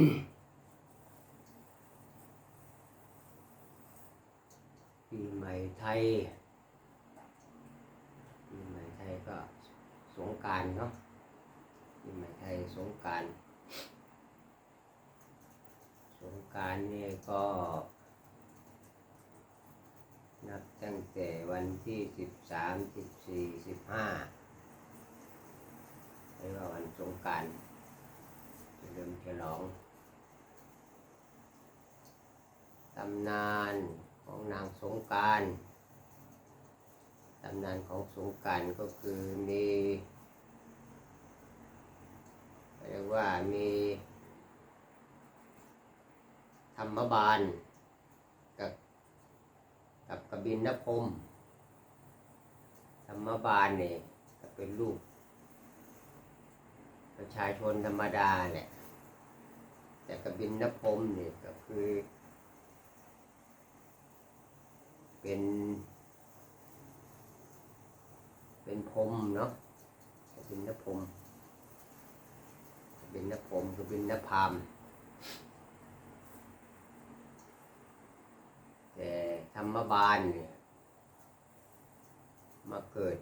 ปีใหม่ไทยปีใหม่ไทยก็สงการเนาะปีใหม่ไทยสงการสงการนี่ก็นับตั้งแต่วันที่สิบสามสิบสี่สิบห้าเรียกว่าวันสงกรารเฉลิมฉลอง ตำนานของนางสงการตำนานของสงการก็คือมีเรียกว่ามีธรรมบาลกับกับกบินนพมธรรมบาลเนี่ยก็เป็นลูก ประชาชนธรรมดาแหละแต่กบินนพมเนี่ยก็คือ เป็น เป็นพรมเนาะเป็นนพรมเป็นนพรหมคือเป็นนพามแต่ธรรมบาลเนี่ยมาเกิด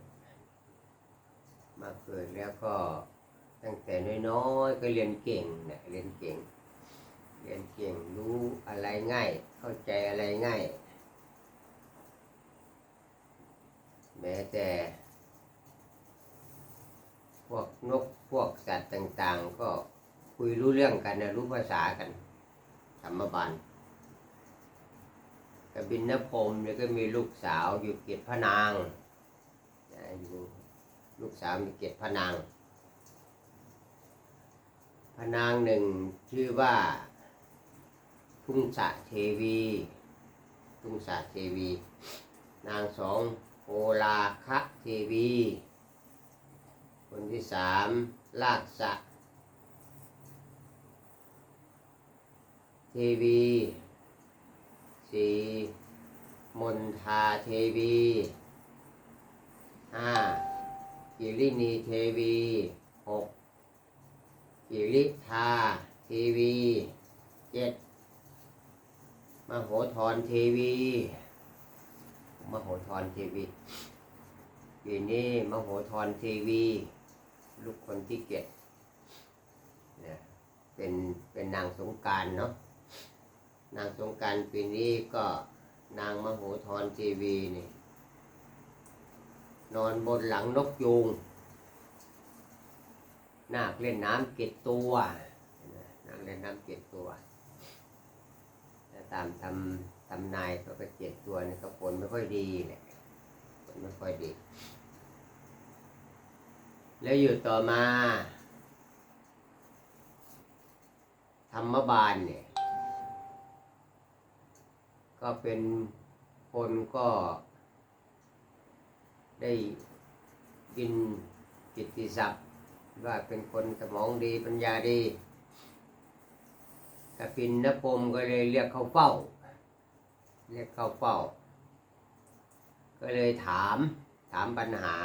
มาเกิดแล้วก็ตั้งแต่น้อยๆก็เรียนเก่งเนี่ยเรียนเก่ง เรียนเก่งรู้อะไรง่าย เข้าใจอะไรง่าย แม้แต่ พวกนกพวกสัตว์ต่าง ๆ ก็คุยรู้เรื่องกันนะรู้ภาษากันธรรมบาลกบินนพรมเนี่ยก็มีลูกสาวอยู่เกียรติพนางอยู่ลูกสาวมีเกียรติพนางพนางหนึ่งชื่อว่าทุ่งสะเทวี ทุ่งสะเทวี นางสอง โอลาคะเทวี คนที่สามลากษะเทวีสี่มนทาเทวีห้ากิรินีเทวีหกกิริธาเทวีเจ็ดมโหธรเทวี มโหธรเทวีปีนี้มโหธรเทวี ลูกคนที่เจ็ดเนี่ยเป็นเป็นนางสงการเนาะนางสงการปีนี้ก็นางมโหธรเทวีนี่นอนบนหลังนกยูงนาคเล่นน้ำเก็ดตัวนาคเล่นน้ำเก็ดตัว ตามทำ ทำนายเขาก็เจ็ดตัวนี่ก็ผลไม่ค่อยดีแหละผลไม่ค่อยดี แล้วอยู่ต่อมา ธรรมบาลเนี่ย ก็เป็นคนก็ได้กินกิตติศัพท์ว่าเป็นคนสมองดีปัญญาดีกปินนพรหมก็เลยเรียกเขาเฝ้า เรียกเขาเฝ้า ก็เลยถามถามปัญหา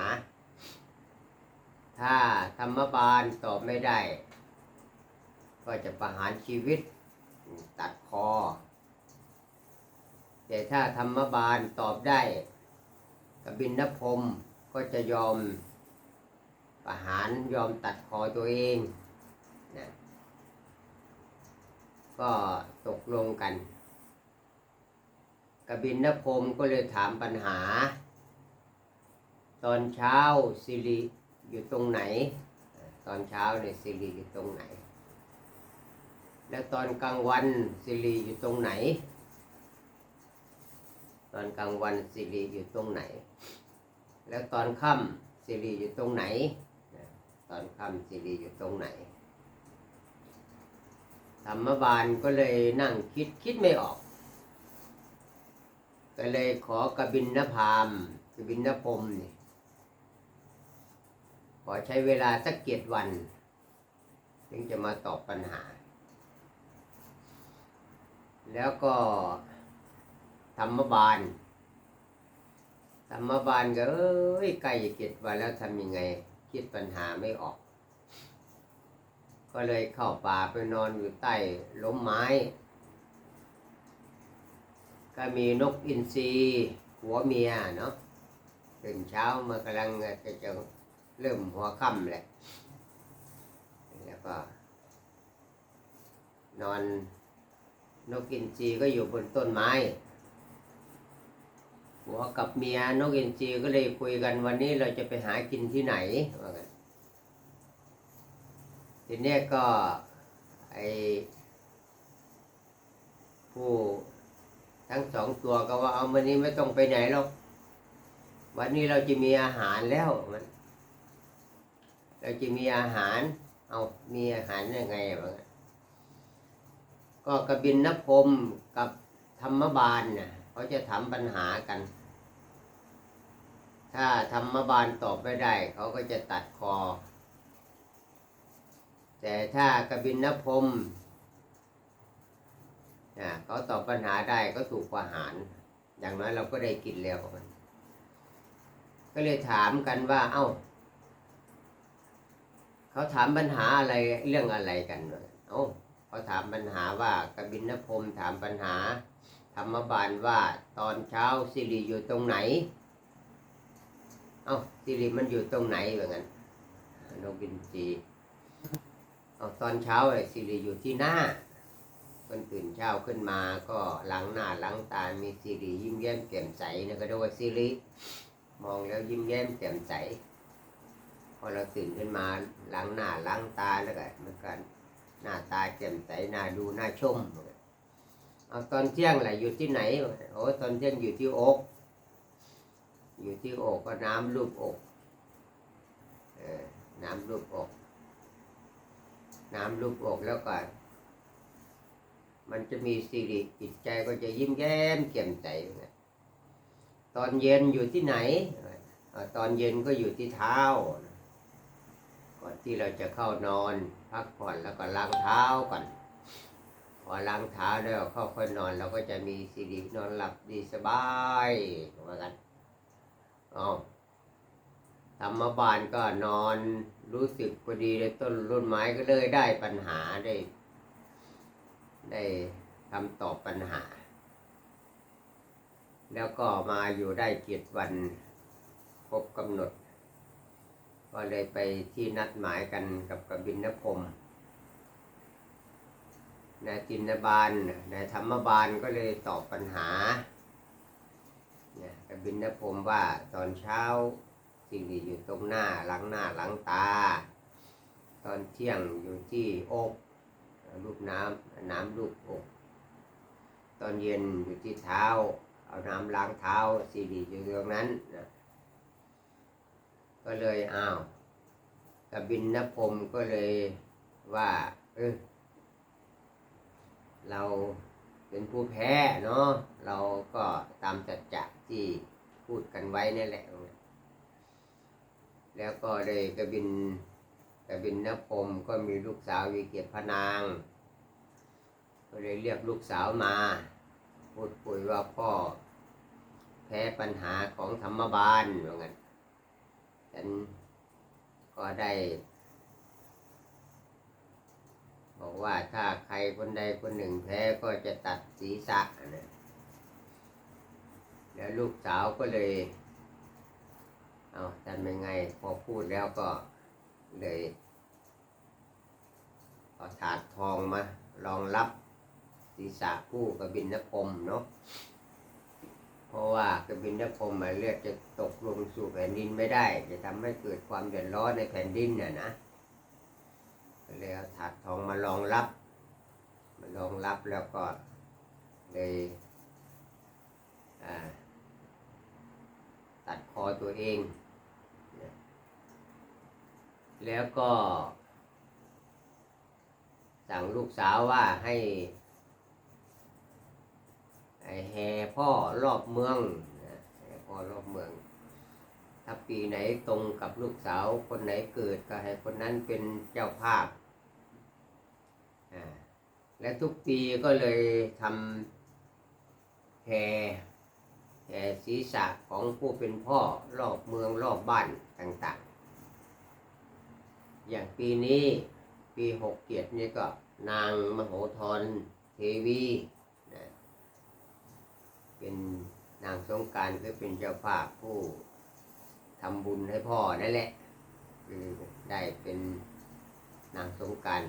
ถ้าธรรมบาลตอบไม่ได้ ก็จะประหารชีวิตตัดคอ แต่ถ้าธรรมบาลตอบได้กบินนพรมก็จะยอมประหารยอมตัดคอตัวเองนะก็ตกลงกัน บินนพรมก็เลยถามปัญหา ตอนเช้าสิริอยู่ตรงไหน ตอนเช้าเนี่ยสิริอยู่ตรงไหน แล้วตอนกลางวันสิริอยู่ตรงไหน ตอนกลางวันสิริอยู่ตรงไหน แล้วตอนค่ำสิริอยู่ตรงไหน ตอนค่ำสิริอยู่ตรงไหนธรรมบาลก็เลยนั่งคิดคิดไม่ออก ก็เลยขอกบินนพามกบินนพรมนี่ขอใช้เวลาสักเจ็ดวัน ถึงจะมาตอบปัญหา แล้วก็ธรรมบาลธรรมบาลก็เอ้ยใกล้จะเจ็ดวันแล้วทำยังไง คิดปัญหาไม่ออก ก็เลยเข้าป่าไปนอนอยู่ใต้ล้มไม้ ก็มีนกอินทรีหัวเมียเนาะตื่นเช้ามากำลังจะจะเริ่มหัวค่ำแหละแล้วก็ นอนนกอินทรีก็อยู่บนต้นไม้หัวกับเมียนกอินทรีก็เลยคุยกันวันนี้เราจะไปหากินที่ไหนว่ากันทีนี้ก็ไอผู้ ทั้งสองตัวก็ว่าเอาวันนี้ไม่ต้องไปไหนหรอกวันนี้เราจะมีอาหารแล้วมันเราจะมีอาหาร เอามีอาหารยังไงบ้างก็กระบินนพรมกับธรรมบาลน่ะเขาจะถามปัญหากัน ถ้าธรรมบาลตอบไม่ได้ เขาก็จะตัดคอ แต่ถ้ากระบินนพรม นะเขาตอบปัญหาได้ก็ถูกประหาร อย่างน้อยเราก็ได้กินแล้วมัน ก็เลยถามกันว่า เอ้า เขาถามปัญหาอะไรเรื่องอะไรกันเอ้าเขาถามปัญหาว่ากบินนพรมถามปัญหา ธรรมบาลว่าตอนเช้าสิริอยู่ตรงไหน เอ้าสิริมันอยู่ตรงไหนแบบนั้นนกบินจีเอาตอนเช้าสิริอยู่ที่หน้า คนตื่นเช้าขึ้นมาก็ล้างหน้าล้างตา มีสิริยิ้มแย้มแจ่มใสนะก็เรียกว่าสิริมองแล้วยิ้มแย้มแจ่มใส พอเราตื่นขึ้นมาล้างหน้าล้างตาแล้วก็มันก็หน้าตาแจ่มใสหน้าดูหน้าชมเอาตอนเที่ยงแหละอยู่ที่ไหนโอ้ตอนเที่ยงอยู่ที่อกอยู่ที่อกก็น้ำรูปอกเออน้ำรูปอกน้ำรูปอกแล้วก็ มันจะมีสิริจิตใจก็จะยิ้มแย้มแจ่มใสนะตอนเย็นอยู่ที่ไหน ตอนเย็นก็อยู่ที่เท้า ก่อนที่เราจะเข้านอน พักผ่อนแล้วก็ล้างเท้าก่อนพอล้างเท้าแล้วเข้าค่อยนอนเราก็จะมีสิรินอนหลับดีสบายว่ากันอ๋อธรรมบาลก็นอนรู้สึกพอดีเลยต้นรุ่นไม้ก็เลยได้ปัญหาได้ ได้คำตอบปัญหา แล้วก็มาอยู่ได้เจ็ดวันครบกำหนด ก็เลยไปที่นัดหมายกันกับกบินนพมนายจินบาลนายธรรมบาลก็เลยตอบปัญหาเนี่ยกบินนพมว่าตอนเช้าสิ่งที่อยู่ตรงหน้าหลังหน้าหลังตา ตอนเที่ยงอยู่ที่อก รูปน้ำน้ำรูปอกตอนเย็นอยู่ที่เท้า เอาน้ำล้างเท้าสีดีอยู่ตรงนั้นนะก็เลยอ้าวกบินนพมก็เลยว่า เออเราเป็นผู้แพ้เนาะเราก็ตามจัดจะที่พูดกันไว้นั่แหละ แล้วก็เลยกบิน กบินนพรมก็มีลูกสาววิเกียรติพนาง ก็เลยเรียกลูกสาวมา พูดคุยว่าพ่อ แพ้ปัญหาของธรรมบาลว่างั้นฉันก็ได้ บอกว่าถ้าใครคนใดคนหนึ่งแพ้ก็จะตัดศีรษะนะแล้วลูกสาวก็เลย เอาทำยังไงพอพูดแล้วก็ เลยเอาถาดทองมารองรับศีรษะผู้กบินนพรมเนาะเพราะว่ากบินนพรมมาเลือดจะตกลงสู่แผ่นดินไม่ได้ จะทำให้เกิดความเดือดร้อนในแผ่นดินน่ะนะเลยเอาถาดทองมารองรับมารองรับแล้วก็เลยอ่าตัดคอตัวเอง แล้วก็ สั่งลูกสาวว่าให้แห่พ่อรอบเมืองนะแห่พ่อรอบเมือง ถ้าปีไหนตรงกับลูกสาวคนไหนเกิดก็ให้คนนั้นเป็นเจ้าภาพอ่าและทุกปีก็เลยทำแห่แห่ศีรษะของผู้เป็นพ่อรอบเมืองรอบบ้านต่าง อย่างปีนี้ปีหกเจ็ดนี่ก็นางมโหธรเทวีนะเป็นนางสงการก็เป็นเจ้าภาพผู้ทำบุญให้พ่อนั่นแหละคือได้เป็นนางสงการ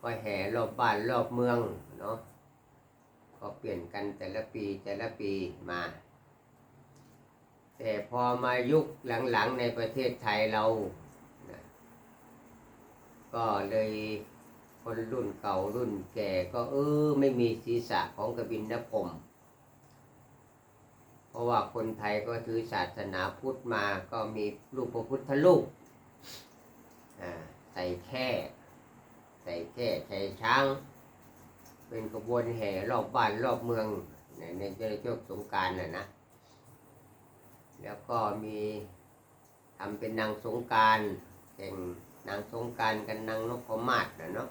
ก็แห่รอบบ้านรอบเมืองเนาะก็เปลี่ยนกันแต่ละปีแต่ละปีมา แต่พอมายุคหลังๆในประเทศไทยเรานะก็เลยคนรุ่นเก่ารุ่นแก่ก็เออไม่มีศีรษะของกบินนพรมเพราะว่าคนไทยก็ถือศาสนาพุทธมาก็มีรูปพระพุทธรูปใส่แค่ ใส่แค่ใส่ช้าง เป็นขบวนแห่รอบบ้านรอบเมืองในในเจ้าช่วงสงการน่ะนะ แล้วก็มีทำเป็นนางสงการแต่งนางสงการกันนางนพมาศนะเนาะ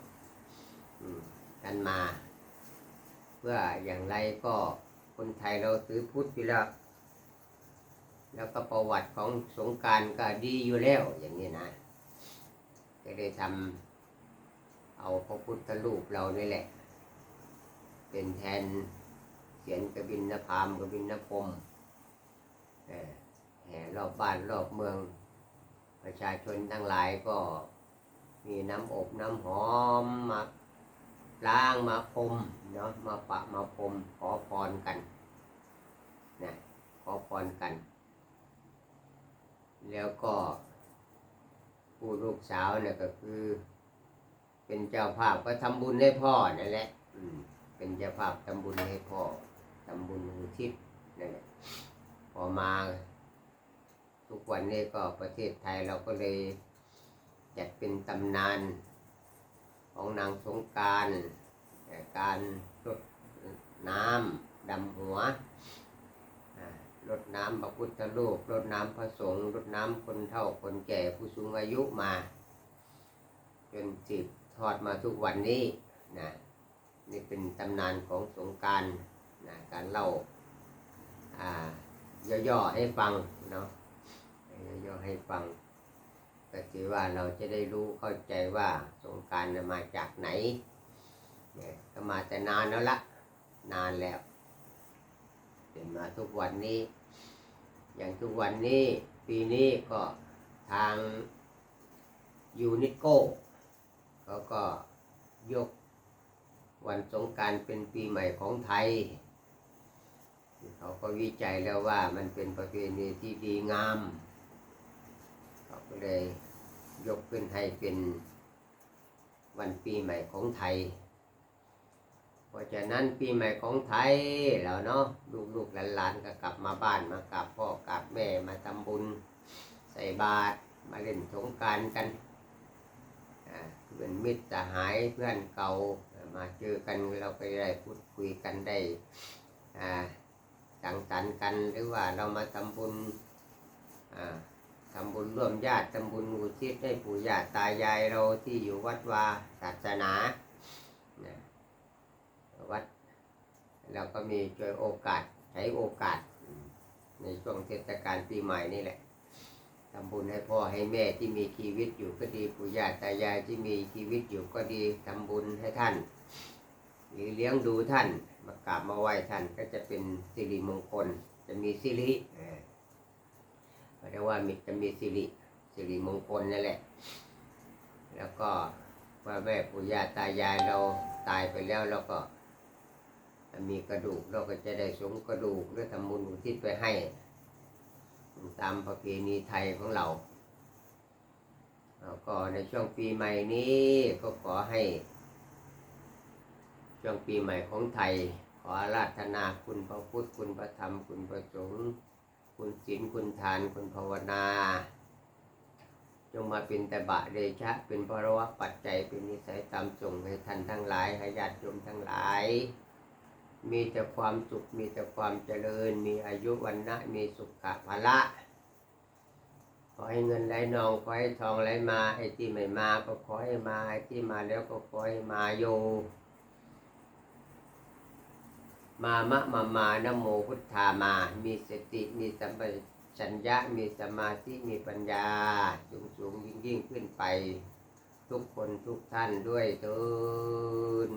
กันมา เพื่ออย่างไรก็คนไทยเราถือพุทธอยู่แล้ว แล้วก็ประวัติของสงการก็ดีอยู่แล้วอย่างนี้นะก็ได้ทำเอาพระพุทธรูปเรานี่แหละ เป็นแทนเสียนกบินนพามกบินนพรมเออ รอบบ้านรอบเมือง ประชาชนทั้งหลายก็มีน้ำอบน้ำหอมมาล้างมาพรมเนาะมาปะมาพรมขอพรกันนะขอพรกัน แล้วก็ผู้ลูกสาวเนี่ยก็คือ เป็นเจ้าภาพก็ทำบุญให้พ่อนั่นแหละเป็นเจ้าภาพทำบุญให้พ่อทำบุญอุทิศนั่นแหละพอมา วันนี้ก็ประเทศไทยเราก็เลยจัดเป็นตำนานของนางสงการการรดน้ำดำหัวอ่ารดน้ำพระพุทธรูปรดน้ำพระสงฆ์รดน้ำคนเฒ่าคนแก่ผู้สูงอายุมา จนสืบทอดมาทุกวันนี้นะนี่เป็นตำนานของสงการนะการเล่าย่อๆให้ฟังเนาะ ให้ฟังก็คือว่าเราจะได้รู้เข้าใจว่าสงการมาจากไหนเนี่ยก็มาแต่นานแล้วละนานแล้วเป็นมาทุกวันนี้ อย่างทุกวันนี้ปีนี้ก็ทางยูนิโกเขาก็ยกวันสงการเป็นปีใหม่ของไทย เขาก็วิจัยแล้วว่ามันเป็นประเพณีที่ดีงาม เขาก็เลยยกขึ้นให้เป็นวันปีใหม่ของไทย เพราะฉะนั้นปีใหม่ของไทยแล้วเนาะลูกๆหลานๆก็กลับมาบ้านมากราบพ่อกราบแม่มาทำบุญใส่บาตรมาเล่นสงการกันเป็นมิตรสหายเพื่อนเก่ามาเจอกันเราก็ได้พูดคุยกันได้สังสรรค์กันหรือว่าเรามาทำบุญ ทำบุญร่วมญาติทำบุญอุทิศให้ปู่ย่าตายายเราที่อยู่วัดวาศาสนาวัดเราก็มีช่วยโอกาสใช้โอกาสในช่วงเทศกาลปีใหม่นี่แหละทำบุญให้พ่อให้แม่ที่มีชีวิตอยู่ก็ดีปู่ย่าตายายที่มีชีวิตอยู่ก็ดีทำบุญให้ท่านหรือเลี้ยงดูท่านมากราบมาไหว้ท่านก็จะเป็นสิริมงคลจะมีสิริ เอ่อเรียกว่ามีจะมีสิริสิริมงคลนั่นแหละ แล้วก็ว่าแม่ปู่ย่าตายายเราตายไปแล้วเราก็มีกระดูกเราก็จะได้สงกระดูกหรือทำบุญอุทิศไปให้ ตามประเพณีไทยของเราแล้วก็ในช่วงปีใหม่นี้ก็ขอให้ ช่วงปีใหม่ของไทย ขอราธนาคุณพระพุทธคุณพระธรรมคุณพระสงฆ์ คุณศีลคุณทานคุณภาวนา จงมาเป็นแต่บะเดชะ เป็นพระวะปัจจัยเป็นนิสัยตามส่งให้ท่านทั้งหลายให้ญาติโยมทั้งหลาย มีแต่ความสุขมีแต่ความเจริญ มีอายุวันนะมีสุขภาละขอให้เงินไหลนองขอให้ทองไหลมาไอ้ที่ไม่มาก็ขอให้มาไอ้ที่มาแล้วก็ขอให้มาโย มามะมามานโมพุทธามา มีสติมีสัมปชัญญะมีสมาธิมีปัญญาสูงสูงยิ่งยิ่งขึ้นไป ทุกคนทุกท่านด้วยตุ้น